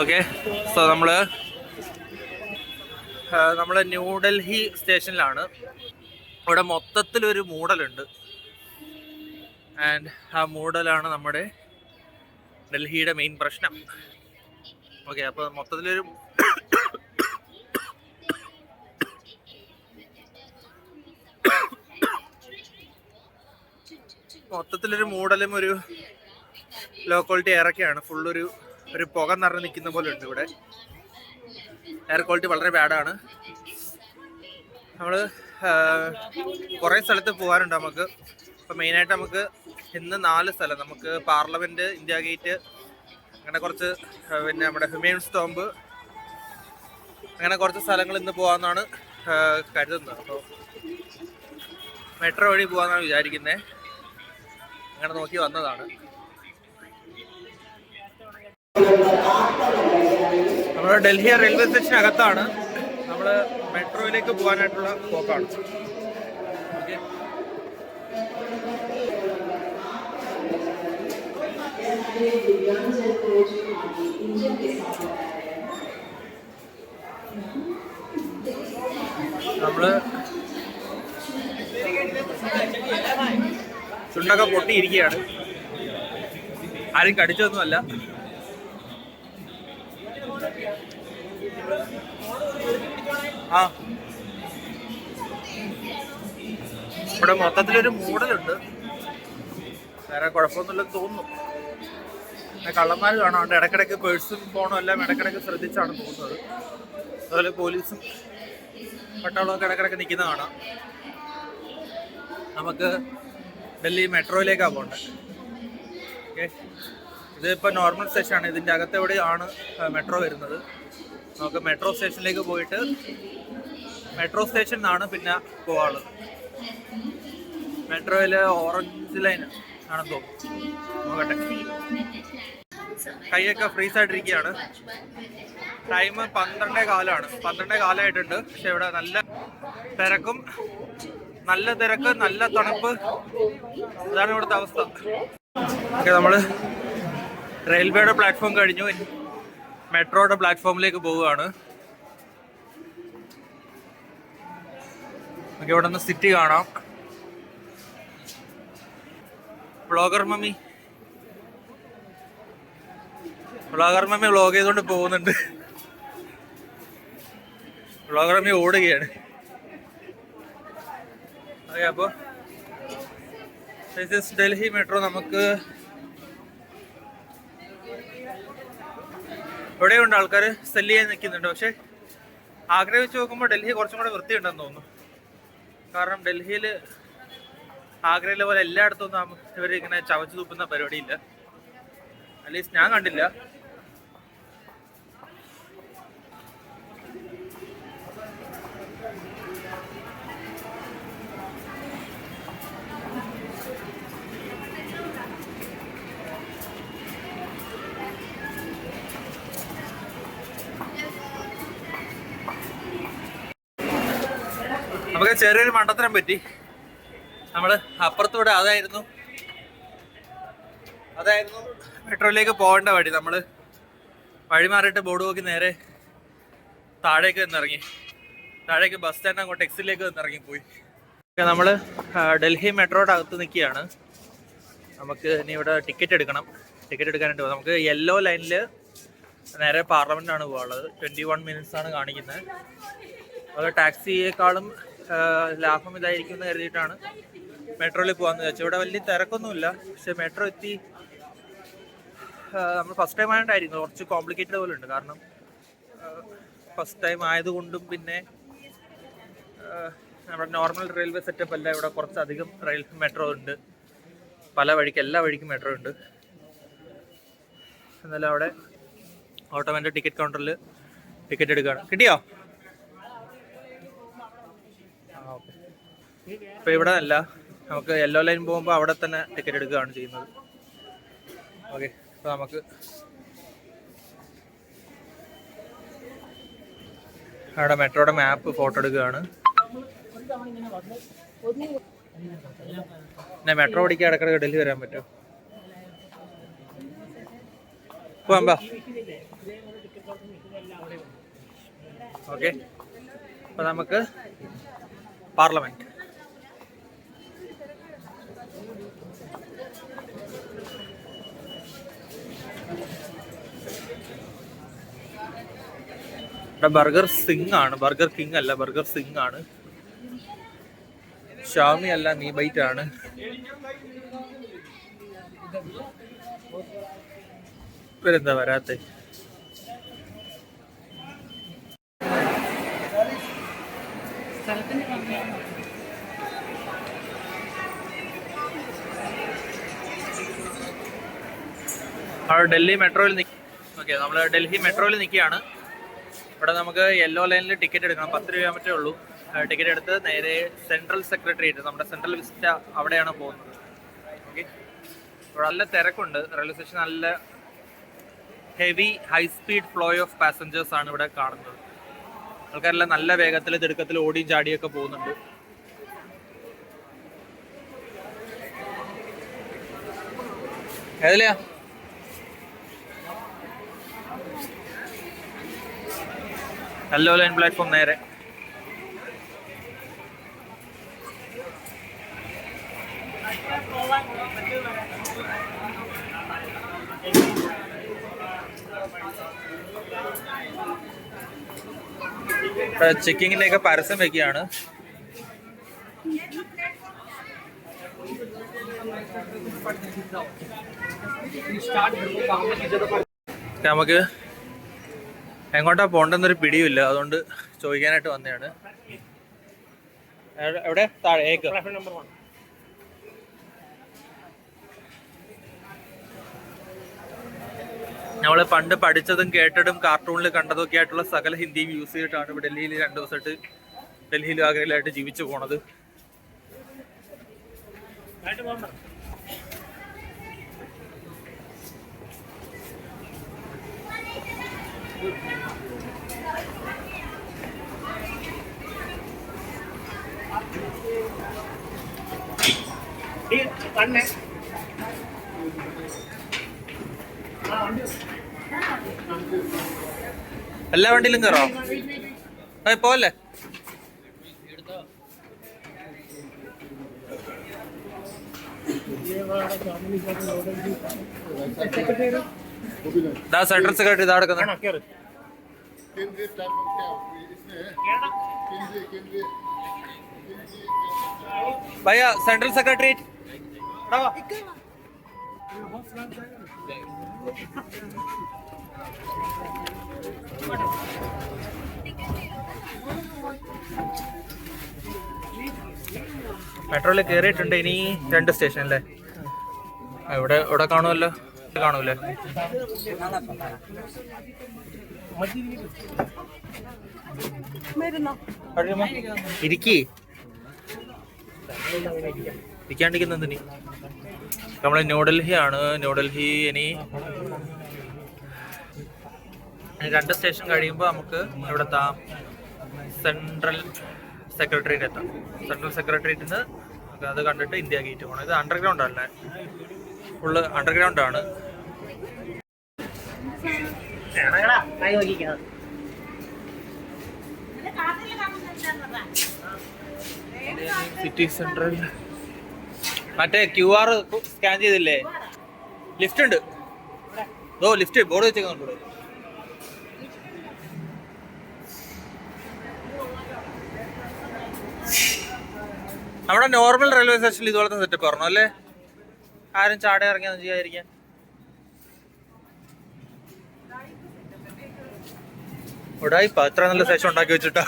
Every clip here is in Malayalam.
ഓക്കെ സോ നമ്മൾ നമ്മൾ ന്യൂഡൽഹി സ്റ്റേഷനിലാണ്. ഇവിടെ മൊത്തത്തിലൊരു മൂടലുണ്ട്. ആൻഡ് ആ മൂടലാണ് നമ്മുടെ ഡൽഹിയുടെ മെയിൻ പ്രശ്നം. ഓക്കെ അപ്പോൾ മൊത്തത്തിലൊരു മൊത്തത്തിലൊരു മൂടലും ഒരു ലോ ക്വാളിറ്റി എയറൊക്കെയാണ് ഫുള്ളൊരു ഒരു പുക നിറഞ്ഞ് നിൽക്കുന്ന പോലെ ഉണ്ട് ഇവിടെ. എയർ ക്വാളിറ്റി വളരെ ബാഡാണ് നമ്മൾ കുറേ സ്ഥലത്ത് പോകാനുണ്ട് നമുക്ക്. ഇപ്പം മെയിനായിട്ട് നമുക്ക് ഇന്ന് നാല് സ്ഥലം. നമുക്ക് പാർലമെന്റ് ഇന്ത്യ ഗേറ്റ് അങ്ങനെ കുറച്ച് പിന്നെ നമ്മുടെ ഹ്യൂമൻസ് ടോംബ് അങ്ങനെ കുറച്ച് സ്ഥലങ്ങൾ ഇന്ന് പോകാമെന്നാണ് കരുതുന്നത്. അപ്പോൾ മെട്രോ വഴി പോകാമെന്നാണ് വിചാരിക്കുന്നത് അങ്ങനെ നോക്കി വന്നതാണ്. നമ്മൾ ഡൽഹി റെയിൽവേ സ്റ്റേഷൻ അകത്താണ്. നമ്മൾ മെട്രോയിലേക്ക് പോകാനായിട്ടുള്ള പോക്കാണ്. നമ്മൾ ചുണ്ടൊക്കെ പൊട്ടിയിരിക്കുകയാണ്. ആരും കടിച്ചൊന്നുമല്ല ആ. ഇവിടെ മൊത്തത്തിലൊരു മൂടലുണ്ട്. വേറെ കുഴപ്പമൊന്നുമില്ലെന്ന് തോന്നുന്നു. കള്ളന്മാർ കാണാണ്ട് ഇടക്കിടക്ക് പേഴ്സും ഫോണും എല്ലാം ഇടക്കിടക്ക് ശ്രദ്ധിച്ചാണ് പോകുന്നത്. അതുപോലെ പോലീസും പട്ടാളമൊക്കെ ഇടക്കിടക്ക് നിൽക്കുന്ന കാണാം. നമുക്ക് ഡൽഹി മെട്രോയിലേക്കാണ് പോകേണ്ടത്. ഓക്കെ. ഇതിപ്പോൾ നോർമൽ സ്റ്റേഷനാണ് ഇതിന്റെ അകത്തെവിടെയാണ് മെട്രോ വരുന്നത്? നമുക്ക് മെട്രോ സ്റ്റേഷനിലേക്ക് പോയിട്ട് മെട്രോ സ്റ്റേഷൻ നിന്നാണ് പിന്നെ പോകാനുള്ളത് മെട്രോയിൽ ഓറഞ്ച് ലൈൻ ആണെന്ന് തോന്നുന്നു. നോക്കട്ടെ കൈയൊക്കെ ഫ്രീസ് ആയിട്ടിരിക്കുകയാണ്. ടൈം പന്ത്രണ്ടേ കാലമാണ് പന്ത്രണ്ടേ കാലമായിട്ടുണ്ട് പക്ഷെ ഇവിടെ നല്ല തിരക്കും നല്ല തിരക്ക് നല്ല തണുപ്പ്. ഇതാണ് ഇവിടുത്തെ അവസ്ഥ. ഓക്കെ നമ്മൾ റെയിൽവേയുടെ പ്ലാറ്റ്ഫോം കഴിഞ്ഞു. മെട്രോയുടെ പ്ലാറ്റ്ഫോമിലേക്ക് പോവുകയാണ്. ഇവിടെ നിന്ന് സിറ്റി കാണാം. Blogger mummy. Blogger mummy vlog ചെയ്തുകൊണ്ട് പോകുന്നുണ്ട്. ബ്ലോഗർ മമ്മി ഓടുകയാണ്. അതെ അപ്പോൾ ഡൽഹി മെട്രോ നമുക്ക് ഇവിടെയുണ്ട് ആൾക്കാർ സെല്ല് ചെയ്യാൻ നിൽക്കുന്നുണ്ട്. പക്ഷെ ആഗ്രഹിച്ച് നോക്കുമ്പോൾ ഡൽഹി കുറച്ചും കൂടെ വൃത്തിയുണ്ടെന്ന് തോന്നുന്നു. കാരണം ഡൽഹിയിൽ ആഗ്രയിലെ പോലെ എല്ലായിടത്തും ഇവരിങ്ങനെ ഇങ്ങനെ ചവച്ചു തുപ്പുന്ന പരിപാടിയില്ല. അറ്റ്ലീസ്റ്റ് ഞാൻ കണ്ടില്ല. നമുക്ക് ചെറിയൊരു മണ്ടത്തരം പറ്റി. നമ്മൾ അപ്പുറത്തൂടെ അതായിരുന്നു. അതായിരുന്നു മെട്രോയിലേക്ക് പോകേണ്ട വഴി. നമ്മൾ വഴി മാറിയിട്ട് ബോർഡ് നോക്കി നേരെ താഴേക്ക് വന്നിറങ്ങി. താഴേക്ക് ബസ് സ്റ്റാൻഡ് അങ്ങോട്ട് എക്സിലേക്ക് വന്നിറങ്ങി പോയി. നമ്മൾ ഡൽഹി മെട്രോയുടെ അകത്ത് നിൽക്കുകയാണ്. നമുക്ക് ഇനി ഇവിടെ ടിക്കറ്റ് എടുക്കണം. ടിക്കറ്റ് എടുക്കാനായിട്ട് പോകും നമുക്ക് യെല്ലോ ലൈനിൽ നേരെ പാർലമെന്റ് ആണ് പോകാനുള്ളത് ട്വന്റി വൺ മിനിറ്റ്സ് ആണ് കാണിക്കുന്നത്. അത് ടാക്സിയേക്കാളും ലാഭം ഇതായിരിക്കും എന്ന് കരുതിയിട്ടാണ് മെട്രോയിൽ പോകാന്ന് വെച്ചാൽ ഇവിടെ വലിയ തിരക്കൊന്നുമില്ല. പക്ഷെ മെട്രോ എത്തി നമ്മൾ ഫസ്റ്റ് ടൈം ആയതുകൊണ്ടായിരിക്കും കുറച്ച് കോംപ്ലിക്കേറ്റഡ് പോലെ ഉണ്ട്. കാരണം ഫസ്റ്റ് ടൈം ആയതുകൊണ്ടും പിന്നെ നമ്മുടെ നോർമൽ റെയിൽവേ സെറ്റപ്പ് അല്ല. ഇവിടെ കുറച്ചധികം റെയിൽ മെട്രോ ഉണ്ട്. പല വഴിക്ക് എല്ലാ വഴിക്കും മെട്രോ ഉണ്ട്. എന്നാലും അവിടെ ഓട്ടോമാറ്റിക് ടിക്കറ്റ് കൗണ്ടറിൽ ടിക്കറ്റ് എടുക്കുകയാണ്. കിട്ടിയോ? ഇപ്പോൾ ഇവിടെ അല്ല നമുക്ക് യെല്ലോ ലൈൻ പോകുമ്പോൾ അവിടെ തന്നെ ടിക്കറ്റ് എടുക്കുകയാണ് ചെയ്യുന്നത്. ഓക്കെ അപ്പോൾ നമുക്ക് അവിടെ മെട്രോയുടെ മാപ്പ് ഫോട്ടോ എടുക്കുകയാണ്. പിന്നെ മെട്രോ ഓടിക്കാൻ ഇടക്കിടക്ക് ഡൽഹി വരാൻ പറ്റുമോ പോവാൻ ബാ ഓക്കെ അപ്പൊ നമുക്ക് പാർലമെന്റ് ഇവിടെ ബർഗർ സിംഗ് ആണ്. ബർഗർ കിങ് അല്ല ബർഗർ സിംഗ് ആണ്. ഷാമി അല്ല നീ ബൈറ്റ് ആണ്. ഇവരെന്താ വരാത്തെ? ഡൽഹി മെട്രോയിൽ ഓക്കെ നമ്മൾ ഡൽഹി മെട്രോയിൽ നിൽക്കുകയാണ്. ഇവിടെ നമുക്ക് യെല്ലോ ലൈനിൽ ടിക്കറ്റ് എടുക്കണം. പത്ത് രൂപ മറ്റേ ഉള്ളൂ. ടിക്കറ്റ് എടുത്ത് നേരെ സെൻട്രൽ സെക്രട്ടേറിയറ്റ് നമ്മുടെ സെൻട്രൽ വിസിറ്റ അവിടെയാണ് പോകുന്നത്. ഓക്കെ നല്ല തിരക്കുണ്ട്. റെയിൽവേ സ്റ്റേഷൻ നല്ല heavy high speed flow of passengers ആണ് ഇവിടെ കാണുന്നത്. ആൾക്കാരെല്ലാം നല്ല വേഗത്തിൽ തിടുക്കത്തിൽ ഓടിയും ചാടിയൊക്കെ പോകുന്നുണ്ട്. ഏതിലെയാ? യെല്ലോ ലൈൻ പ്ലാറ്റ്ഫോം നേരെ. ചെക്കിങ്ങിന്റെ ഒക്കെ പരസ്യം വെക്കുകയാണ്. നമുക്ക് എങ്ങോട്ടാ പോണ്ടെന്നൊരു പിടിയുമില്ല. അതുകൊണ്ട് ചോദിക്കാനായിട്ട് വന്നതാണ് എവിടെ- താഴെ ഏക്ക്. നമ്മൾ പണ്ട് പഠിച്ചതും കേട്ടതും കാർട്ടൂണിൽ കണ്ടതും ഒക്കെ ആയിട്ടുള്ള സകല ഹിന്ദിയും യൂസ് ചെയ്തിട്ടാണ് ഡൽഹിയിൽ രണ്ട് ദിവസമായിട്ട് ഡൽഹിയിലും ആഗ്രയിലായിട്ട് ജീവിച്ചു പോണത്. കണ്ണേ. എല്ലാ വണ്ടിയിലും കയറോ പോലെ സെൻട്രൽ സെക്രട്ടറി ഇതാ കിടക്കുന്ന. ഭയ്യ സെൻട്രൽ സെക്രട്ടറിയേറ്റ് Tamam. മെട്രോയിൽ കയറിയിട്ടുണ്ട് ഇനി രണ്ട് സ്റ്റേഷൻ അല്ലേ? ഇവിടെ ഇവിടെ കാണുമല്ലോ. കാണൂലേ? ഇരിക്കി. ഇരിക്കാണ്ടിരിക്കുന്ന എന്തിനി? നമ്മൾ ന്യൂഡൽഹി ആണ് ന്യൂഡൽഹി ഇനി രണ്ട് സ്റ്റേഷൻ കഴിയുമ്പോൾ നമുക്ക് ഇവിടെ എത്താം സെൻട്രൽ സെക്രട്ടറിയേറ്റ് എത്താം. സെൻട്രൽ സെക്രട്ടറിയേറ്റിൽ നിന്ന് അത് കണ്ടിട്ട് ഇന്ത്യ ഗേറ്റ് പോകണം ഇത് അണ്ടർഗ്രൗണ്ട് അല്ലേ. ഫുള്ള് അണ്ടർഗ്രൗണ്ട് ആണ്. സിറ്റി സെൻട്രൽ മറ്റേ ക്യു ആർ സ്കാൻ ചെയ്തില്ലേ? ലിഫ്റ്റ് ഉണ്ട്. ഓ ലിഫ്റ്റ് ബോർഡ് വെച്ചേക്കുന്നുണ്ട് നമ്മുടെ നോർമൽ റെയിൽവേ സ്റ്റേഷനിൽ ഇതുപോലത്തെ സെറ്റപ്പ് പറഞ്ഞു അല്ലേ? ആരും ചാടി ഇറങ്ങിയൊന്നും ചെയ്യാതിരിക്കാൻ. ഉടായിപ്പ ഇത്ര നല്ല സ്റ്റേഷൻ ഉണ്ടാക്കി വെച്ചിട്ടോ?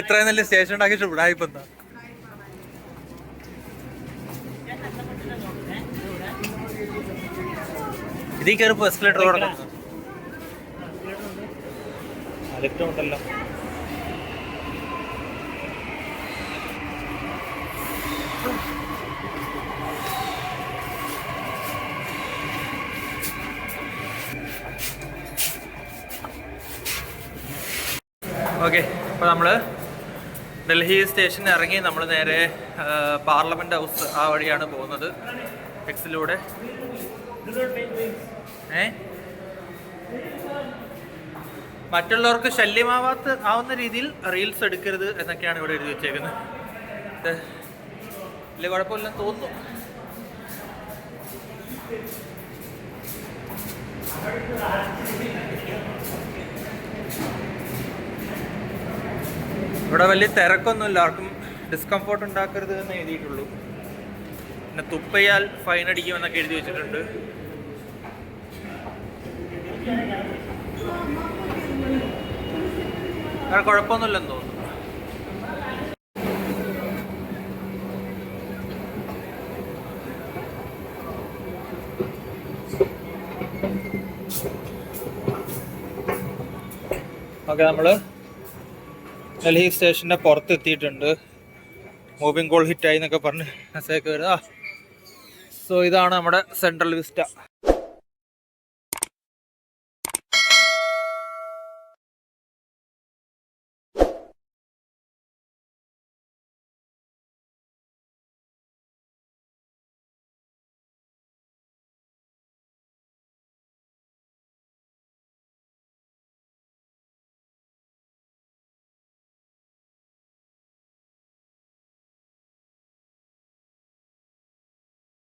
ഇത്രയും നല്ല സ്റ്റേഷൻ ഉണ്ടാക്കി വെച്ചിട്ട് ഇതിൽ കയറിപ്പോ എസ്കലേറ്റർ തുടങ്ങും ലിഫ്റ്റ് ഉണ്ടല്ലോ. ഓക്കെ അപ്പോൾ നമ്മൾ ഡൽഹി സ്റ്റേഷനിൽ ഇറങ്ങി നമ്മൾ നേരെ പാർലമെന്റ് ഹൗസ് ആ വഴിയാണ് പോകുന്നത്. എക്സിലൂടെ ഏ? മറ്റുള്ളവർക്ക് ശല്യമാവാത്ത ആവുന്ന രീതിയിൽ റീൽസ് എടുക്കരുത് എന്നൊക്കെയാണ് ഇവിടെ എഴുതി വെച്ചേക്കുന്നത്. ഇല്ല കുഴപ്പമില്ലെന്ന് തോന്നുന്നു. ഇവിടെ വലിയ തിരക്കൊന്നുമില്ല. ആർക്കും ഡിസ്കംഫോർട്ട് ഉണ്ടാക്കരുത് എന്ന് എഴുതിയിട്ടുള്ളൂ. പിന്നെ തുപ്പയാൽ ഫൈൻ അടിക്കുമെന്നൊക്കെ എഴുതി വെച്ചിട്ടുണ്ട്. വേറെ കുഴപ്പമൊന്നുമില്ലെന്ന് തോന്നുന്നു. ഓക്കെ നമ്മൾ ഡൽഹി സ്റ്റേഷന്റെ പുറത്ത് എത്തിയിട്ടുണ്ട് മൂവിങ് കോൾ ഹിറ്റായി എന്നൊക്കെ പറഞ്ഞ് മെസ്സേജ് വരുന്ന സോ ഇതാണ് നമ്മുടെ സെൻട്രൽ വിസ്റ്റ.